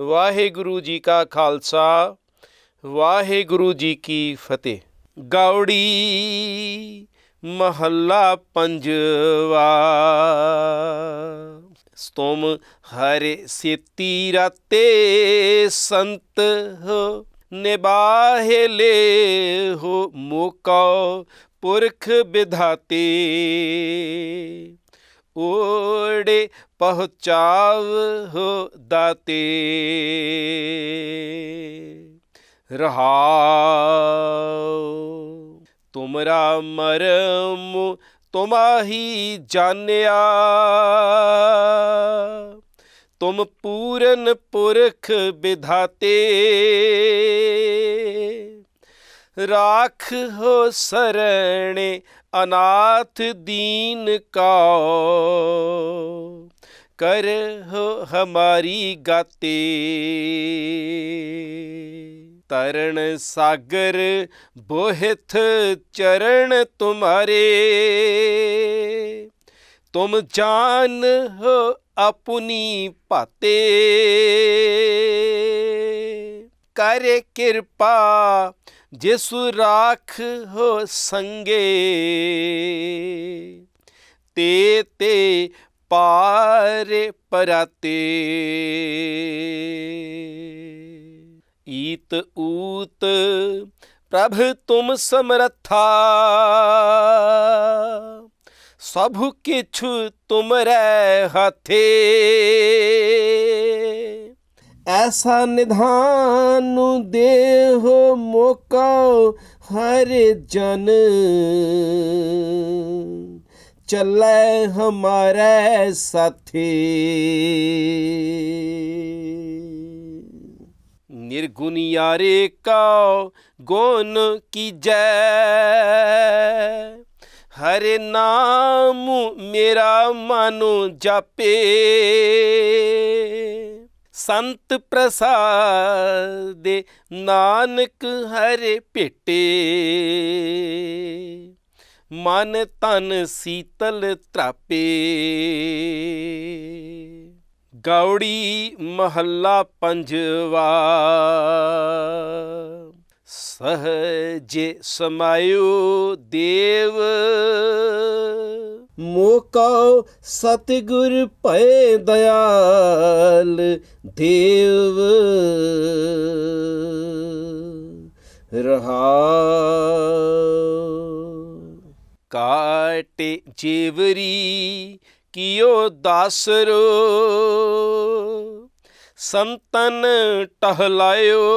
ਵਾਹਿਗੁਰੂ ਜੀ ਕਾ ਖਾਲਸਾ, ਵਾਹਿਗੁਰੂ ਜੀ ਕੀ ਫਤਿਹ। ਗੌੜੀ ਮਹੱਲਾ ਪੰਜਵਾ। ਸਤੋਮ ਹਰੇ ਸੇਤੀ ਰਾਤੇ ਸੰਤ ਹੋ ਨਿਬਾਹੇ ਲੇ ਹੋ ਮੋਕਾ ਪੁਰਖ ਵਿਧਾਤੇ। ਓੜੇ ਪਹੁੰਚਾਵ ਹੋ ਦਾਤੇ। ਰਹਾਉ ਤੁਮਰਾ ਮਰਮ ਤੁਮਾਹੀ ਜਾਣਿਆ। ਤੁਮ ਪੂਰਨ ਪੁਰਖ ਵਿਧਾਤੇ। ਰਾਖ ਹੋ ਸਰਣੇ, ਅਨਾਥ ਦੀਨ ਕਾ ਕਰ ਹੋ ਹਮਾਰੀ ਗਾਤੇ। ਤਰਨ ਸਾਗਰ ਬੋਹਿਤ ਚਰਨ ਤੁਮਾਰੇ। ਤੁਮ ਜਾਨ ਹੋ ਆਪਣੀ ਭਾਤੇ। ਕਰੇ ਕਿਰਪਾ ਜਿਸੁ ਰਾਖ ਹੋ ਸੰਗੇ ਤੇ ਤੇ ਪਾਰੇ ਪਰਾਤੇ ਈਤ ਊਤ ਪ੍ਰਭ ਤੁਮ ਸਮਰਥਾ ਸਭ ਕਿਛੁ ਤੁਮਰੇ ਹਥੇ ਐਸਾ ਨਿਧਾਨ ਦੇਹੋ ਮੋਕਾ ਹਰ ਜਨ। ਚੱਲੇ ਹਮਾਰੇ ਸਾਥੀ। ਨਿਰਗੁਣ ਯਾਰੇ ਕਾ ਗੁਣ ਕੀਜੈ। ਹਰੇ ਨਾਮ ਮੇਰਾ ਮਨੁ ਜਾਪੇ। ਸੰਤ ਪ੍ਰਸਾਦੇ ਨਾਨਕ ਹਰੇ ਭੇਟੇ। ਮਨ ਤਨ ਸੀਤਲ ਤਰਾਪੇ ਗੌੜੀ ਮਹੱਲਾ ਪੰਜਵਾ। ਸਹਜੇ ਸਮਾਇਓ ਦੇਵ। ਮੋਕਾ ਸਤਿਗੁਰ ਭਏ ਦਇਆਲ ਦੇਵ। ਰਹਾ ਕਾਟੇ ਜੀਵਰੀ ਕਿਓ ਦਾਸਰੋ। ਸੰਤਨ ਟਹਲਾਇਓ।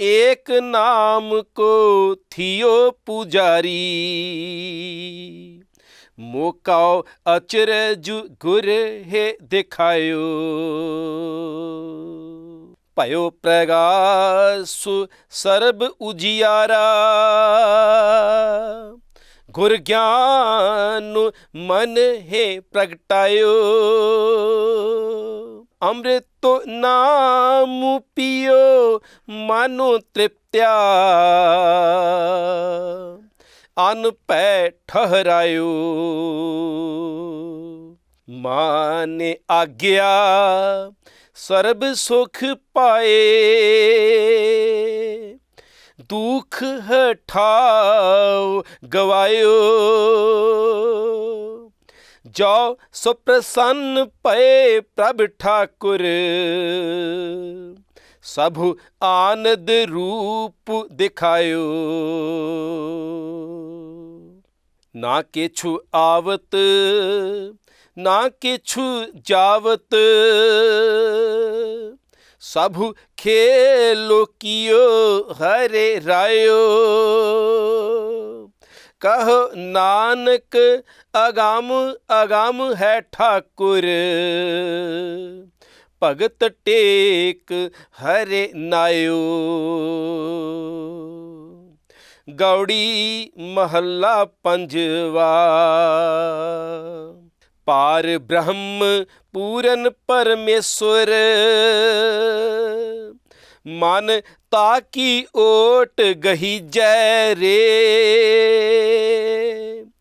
ਏਕ ਨਾਮ ਕੋ ਥਿਓ ਪੁਜਾਰੀ। ਮੋਕਾਓ ਅਚਰਜ ਗੁਰ ਹੈ ਦਿਖਾਇਓ। ਭਇਓ ਪ੍ਰਗਾਸੁ ਸਰਬ ਉਜਿਆਰਾ। ਗੁਰ ਗਿਆਨ ਮਨ ਹੈ ਪ੍ਰਗਟਾਇਓ। ਅੰਮ੍ਰਿਤ ਨਾਮ ਪੀਓ, ਮਨੁ ਤ੍ਰਿਪਤਿਆ। ਅਨ ਪੈ ਠਹਰਾਇਓ, ਮਾਨੇ ਆਗਿਆ, ਸਰਬ ਸੁਖ ਪਾਏ। ਦੁਖ ਹਠਾਓ ਗਵਾਇਓ। ਜੋ ਸੁਪ੍ਰਸੰਨ ਪਏ ਪ੍ਰਭ ਠਾਕੁਰ। ਸਭ ਆਨੰਦ ਰੂਪ ਦਿਖਾਇਓ। ਨਾ ਕਿਛੁ ਆਵਤ, ਨਾ ਕਿਛੁ ਜਾਵਤ। ਸਭ ਖੇਲੋ ਕੀਓ ਹਰੇ ਰਾਇਓ। ਕਹ ਨਾਨਕ, ਅਗੰਮ ਅਗੰਮ ਹੈ ਠਾਕੁਰ। ਭਗਤ ਟੇਕ ਹਰੇ ਨਾਇਓ। ਗੌੜੀ ਮਹੱਲਾ ਪੰਜਵਾ। ਪਾਰ ਬ੍ਰਹਮ ਪੂਰਨ ਪਰਮੇਸ਼ਵਰ ਮਨ ਤਾਕੀ ਓਟ ਗਹੀ ਜੈ ਰੇ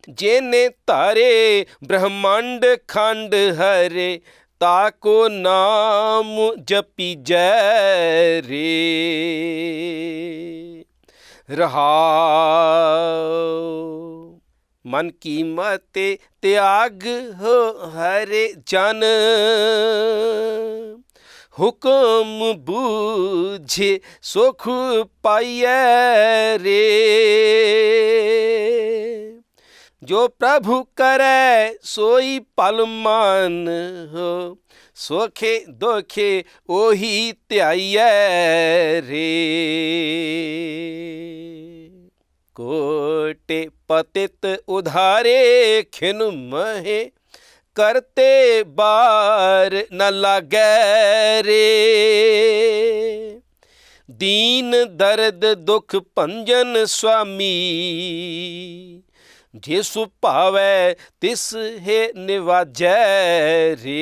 ਜੇਨੇ ਤਾਰੇ ਬ੍ਰਹਮੰਡ ਖੰਡ ਹਰੇ ਤਾਕੋ ਨਾਮ ਜਪੀ ਜੈ ਰੇ ਰਹਾਉ, ਮਨ ਕੀ ਮਤੇ ਤਿਆਗ ਹੋ ਹਰੇ ਜਨ। ਹੁਕਮ ਬੂਝੇ ਸੁਖ ਪਾਈਐ ਰੇ। ਜੋ ਪ੍ਰਭੂ ਕਰੈ ਸੋਈ ਪਲ ਮਨ ਹੋ, ਸੋਖੇ ਦੋਖੇ ਉਹੀ ਧਿਆਈਐ ਰੇ। ਕੋਟੇ ਪਤਿਤ ਉਧਾਰੇ ਖਿਨ ਮਹੇ ਕਰਤੇ ਬਾਰ ਨ ਲਾਗੈ ਰੇ। ਦੀਨ ਦਰਦ ਦੁਖ ਭੰਜਨ ਸੁਆਮੀ, ਜਿਸ ਭਾਵੈ ਤਿਸ ਹੈ ਨਿਵਾਜੈ ਰੇ।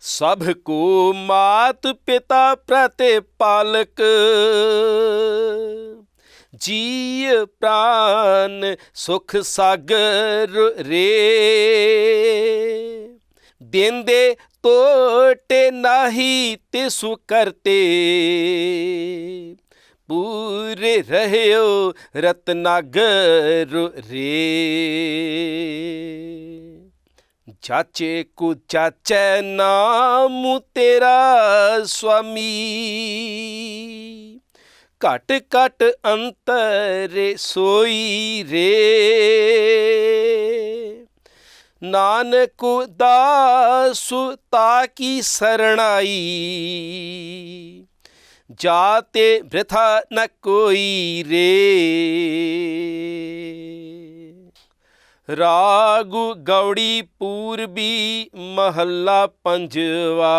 ਸਭ ਕੋ ਮਾਤ ਪਿਤਾ ਪ੍ਰਤੇ ਪਾਲਕ ਜੀ ਪ੍ਰਾਨ ਸੁਖ ਸਾਗਰ ਰੇ। ਦਿੰਦੇ ਤੋਟੇ ਨਾਹੀ ਤਿਸੁ ਕਰਤੇ। ਪੂਰੇ ਰਹਿਓ ਰਤਨਾਗਰ ਰੇ। ਜਾਚੇ ਕੋ ਚਾਚੈ ਨਾਮ ਤੇਰਾ ਸੁਆਮੀ ਘਟ ਘਟ ਅੰਤਰ ਸੋਈ ਰੇ। ਨਾਨਕ ਦਾਸੁ ਤਾ ਕੀ ਸਰਣਾਈ। ਜਾਤੇ ਬ੍ਰਿਥਾ ਨ ਕੋਈ ਰੇ। ਰਾਗ ਗੌੜੀ ਪੂਰਬੀ ਮਹੱਲਾ ਪੰਜਵਾ।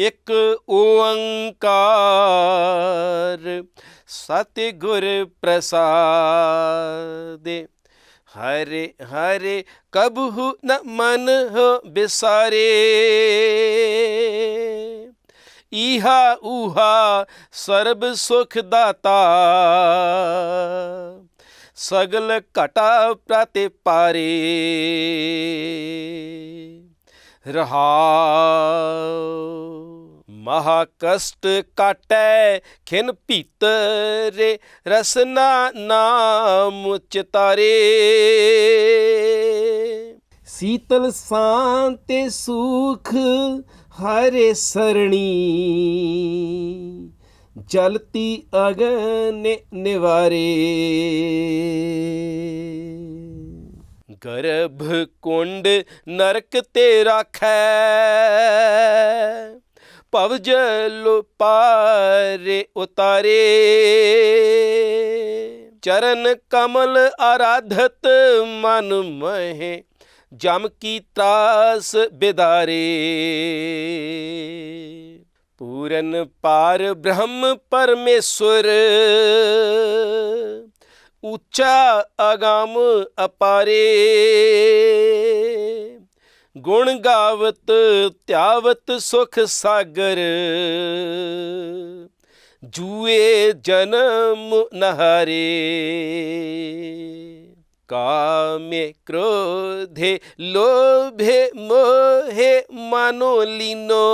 ਇੱਕ ਓੰਕਾਰ ਸਤਿਗੁਰ ਪ੍ਰਸਾਦਿ। ਹਰੇ ਹਰੇ ਕਬਹੁ ਨ ਮਨ ਹੋ ਬਿਸਾਰੇ। ਈਹਾ ਊਹਾ ਸਰਬ ਸੁਖ ਦਾਤਾ। ਸਗਲ ਘਟਾ ਪ੍ਰਤੇ ਪਾਰੇ ਰਹਾਉ। ਮਹਾ ਕਸ਼ਟ ਕਾਟੈ, ਖਿਨ ਭੀਤਰੇ ਰਸਨਾ ਨਾਮ ਚਿਤਾਰੇ। ਸੀਤਲ ਸ਼ਾਂਤੇ ਸੁਖ ਹਰੇ ਸਰਣੀ, ਜਲਤੀ ਅਗਨ ਨਿਵਾਰੇ। ਗਰਭ ਕੁੰਡ ਨਰਕ ਤੇ ਰਾਖੈ ਭਵ ਜਲ ਪਾਰੇ ਉਤਾਰੇ। ਚਰਨ ਕਮਲ ਆਰਾਧਤ ਮਨ ਮਹਿ, ਜਮ ਕੀ ਤਰਾਸ ਬਿਦਾਰੇ। ਪੂਰਨ ਪਾਰ ਬ੍ਰਹਮ ਪਰਮੇਸ਼ਵਰ ਉੱਚਾ ਅਗਾਮ ਅਪਾਰੇ। ਗੁਣ ਗਾਵਤ, ਧਿਆਵਤ ਸੁਖ ਸਾਗਰ। ਜੂਏ ਜਨਮ ਨਹਾਰੇ, ਕਾਮੇ ਕ੍ਰੋਧੇ ਲੋਭੇ ਮੋਹੇ ਮਨੋ ਲੀਨੋ।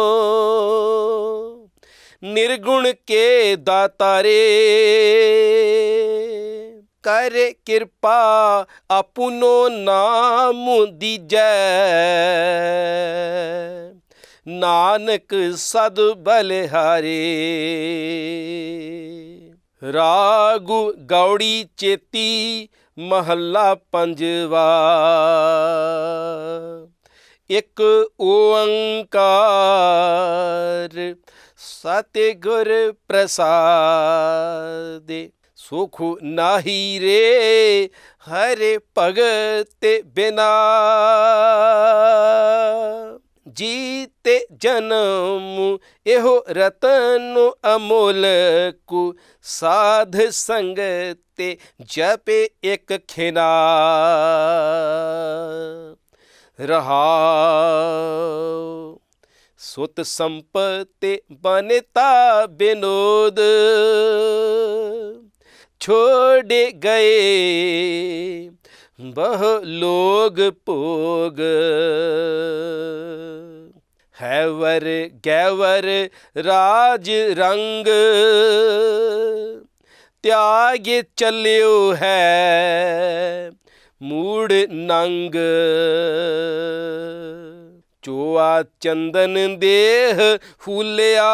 ਨਿਰਗੁਣ ਕੇ ਦਾਤਾਰੇ ਕਰ ਕਿਰਪਾ ਆਪੁਨੋ ਨਾਮ ਦੀਜੈ ਨਾਨਕ ਸਦ ਬਲਿਹਾਰੇ ਰਾਗ ਗੌੜੀ ਚੇਤੀ ਮਹੱਲਾ ਪੰਜਵਾ। ਇੱਕ ਓੰਕਾਰ ਸਤਿਗੁਰ ਪ੍ਰਸਾਦਿ। ਸੁਖ ਨਾਹੀ ਰੇ, ਹਰੇ ਭਗਤ ਬਿਨਾ। ਜੀਤੇ ਜਨਮ ਇਹੋ ਰਤਨ ਅਮੋਲ ਕੁ, ਸਾਧ ਸੰਗਤੇ ਜਪੇ ਇਕ ਖਿਨਾ। ਰਹਾਉ, ਸੁਤ ਸੰਪਤੇ ਬਨਤਾ ਬਿਨੋਦ। ਛੋੜੇ ਗਏ। ਬਹੁ ਲੋਗ ਭੋਗ। ਹੈ ਵਰ ਗੈਵਰ ਰਾਜ ਰੰਗ। ਤਿਆਗੇ ਚੱਲਿਓ ਹੈ ਮੂੜ ਨੰਗ। ਚੋਆ ਚੰਦਨ ਦੇਹ ਫੂਲਿਆ।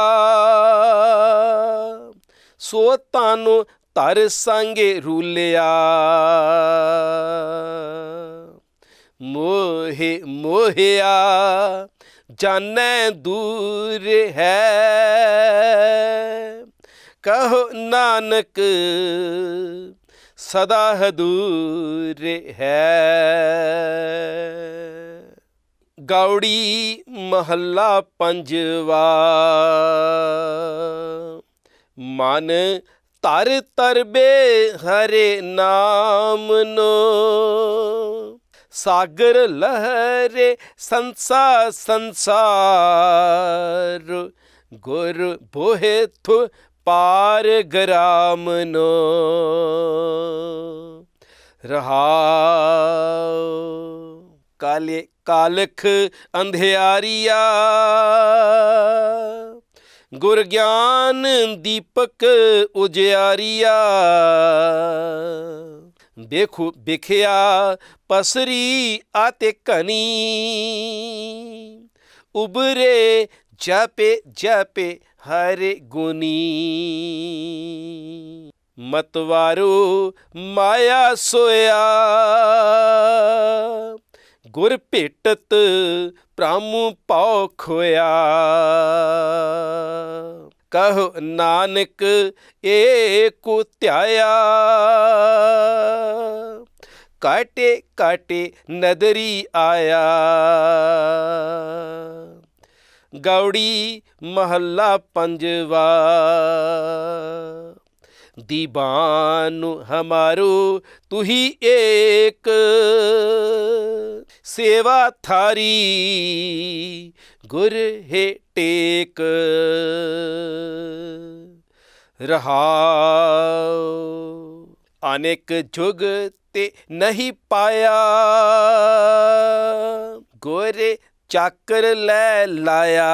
ਸੋ ਤਾਨੂੰ ਧਰ ਸੰਗੇ ਰੂਲਿਆ। ਮੋਹਿ ਮੋਹਿਆ ਜਾਣੈ ਦੂਰ ਹੈ। ਕਹੋ ਨਾਨਕ, ਸਦਾ ਹਦੂਰ ਹੈ। ਗੌੜੀ ਮਹੱਲਾ ਪੰਜਵਾ, ਮਨ ਧਰ ਤਰਬੇ ਹਰੇ ਨਾਮ ਨੋ। ਸਾਗਰ ਲਹਰੇ ਸੰਸਾ ਸੰਸਾਰ, ਗੁਰ ਬੋਹਿ ਥੁ ਪਾਰ ਗਰਾਮ ਨੋ। ਰਹਾਉ ਕਾਲੇ ਕਾਲਖ ਅੰਧਿਆਰੀਆ। ਗੁਰ ਗਿਆਨ ਦੀਪਕ ਉਜਿਆਰੀਆ। ਦੇਖੋ, ਵਿਖਿਆ ਪਸਰੀ ਆਤੇ ਕਨੀ ਉਬਰੇ ਜਪੇ ਜਪੇ ਹਰੇ ਗੁਨੀ। ਮਤਵਾਰੋ ਮਾਇਆ ਸੋਇਆ। ਗੁਰ ਭੇਟਤ ਭ੍ਰਮ ਭਉ ਖੋਇਆ ਕਹੋ ਨਾਨਕ ਏ ਕੋ ਧਿਆਇਆ ਕਾਟੇ ਕਾਟੇ ਨਦਰੀ ਆਇਆ। ਗੌੜੀ ਮਹੱਲਾ ਪੰਜਵਾ। ਦੀਵਾਨ ਹਮਾਰੂ ਤੂੰ ਹੀ ਏਕ। ਸੇਵਾ ਥਾਰੀ, ਗੁਰ ਹੈ ਟੇਕ। ਰਹਾਉ, ਅਨੇਕ ਜੁਗ ਤੇ ਨਹੀਂ ਪਾਇਆ। ਗੁਰ ਚੱਕਰ ਲੈ ਲਾਇਆ।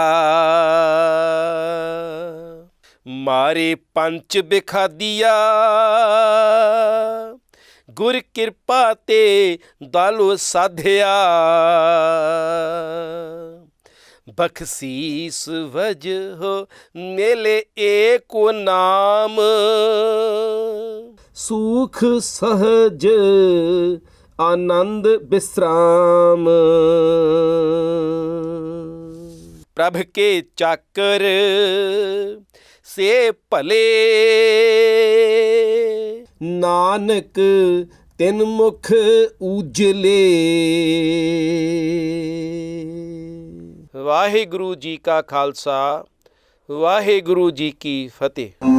ਮਾਰੇ ਪੰਚ ਬਿਖਾਦੀਆ। ਗੁਰ ਕਿਰਪਾ ਤੇ ਦਾਲੋ ਸਾਧਿਆ। ਬਖਸ਼ੀਸ ਵਜਹ ਮੇਲੇ ਏਕੋ ਨਾਮ। ਸੁਖ ਸਹਜ ਆਨੰਦ ਬਿਸਰਾਮ। ਪ੍ਰਭ ਕੇ ਚਾਕਰ ਸੇ ਭਲੇ। ਨਾਨਕ ਤਿਨ ਮੁਖ ਉਜਲੇ। ਵਾਹਿਗੁਰੂ ਜੀ ਕਾ ਖਾਲਸਾ ਵਾਹਿਗੁਰੂ ਜੀ ਕੀ ਫਤਿਹ।